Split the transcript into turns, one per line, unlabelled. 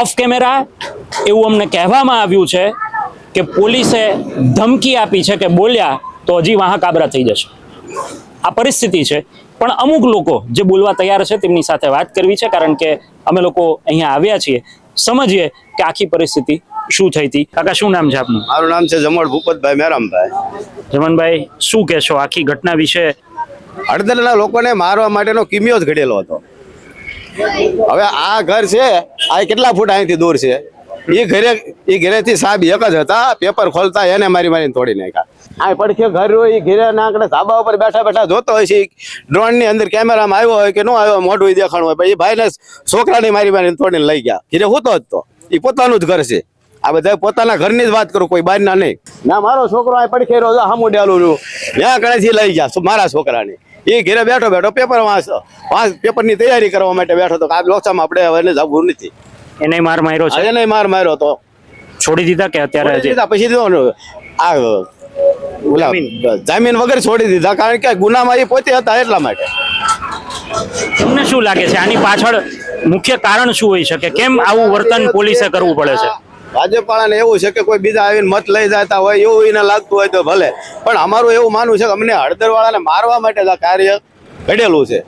Of camera એવું અમને કહેવામાં આવ્યું છે કે પોલીસે ધમકી આપી છે કે બોલ્યા તો હજી વાહ કાબરા થઈ જશે. આ પરિસ્થિતિ છે. પણ અમુક લોકો જે બોલવા તૈયાર છે તેમની સાથે વાત કરવી છે કારણ કે અમે લોકો અહીંયા આવ્યા છીએ. સમજીએ કે આખી પરિસ્થિતિ શું થઈ હતી. કાકા શું નામ છે આપનું?
મારું નામ છે જમણ ભૂપતભાઈ મેરામભાઈ.
જમનભાઈ શું કહેશો આખી ઘટના વિશે?
હળદરના લોકોને મારવા માટેનો કિમિયો જ ઘડેલો હતો. હવે આ ઘર છે આ કેટલા ફૂટ અહીંથી દૂર છે? એ ઘરે એ ઘરેથી સાહેબ એક જ હતા. પેપર ખોલતા એને મારી મારીને તોડી નાખ્યા. આ પડખે ઘર હોય એ ઘરે ના આંકડે ધાબા ઉપર બેઠા બેઠા જોતો હોય છે. ડ્રોનની અંદર કેમેરામાં આવ્યો હોય કે ન આવ્યો મોઢું દેખાણું હોય. પછી ભાઈને છોકરાને મારી મારીને તોડીને લઈ ગયા. ઘરે હોતો જ તો. એ પોતાનું જ ઘર છે. આ બધા પોતાના ઘરની જ વાત કરું, કોઈ બહારના નહીં. ના, મારો છોકરો આ પડખે રોજ હામું ડેલું ત્યાં કણેથી લઈ ગયા મારા છોકરાને. એ ઘેરે બેઠો બેઠો પેપર વાંચ પેપરની તૈયારી કરવા માટે બેઠો તો આ લોકસામાં આપણે હવે જવું નથી.
એને માર માર્યો છે.
એને માર માર્યો તો
છોડી દીધા કે અત્યારે હજી?
દીધા પછી દીધો આ ઓલા જામીન. વગર છોડી દીધા કારણ કે ગુનામાં એ પોતે હતા એટલા માટે.
તમને શું લાગે છે? આની પાછળ મુખ્ય કારણ શું હોઈ શકે? કેમ આવું વર્તન પોલીસે કરવું પડે છે?
રાજ્યપાળાને એવું છે કે કોઈ બીજા આવીને મત લઈ જતા હોય એવું એને લાગતું હોય તો ભલે. પણ અમારું એવું માનવું છે કે અમને હળદરવાળાને મારવા માટે આ કાર્ય ઘડેલું છે.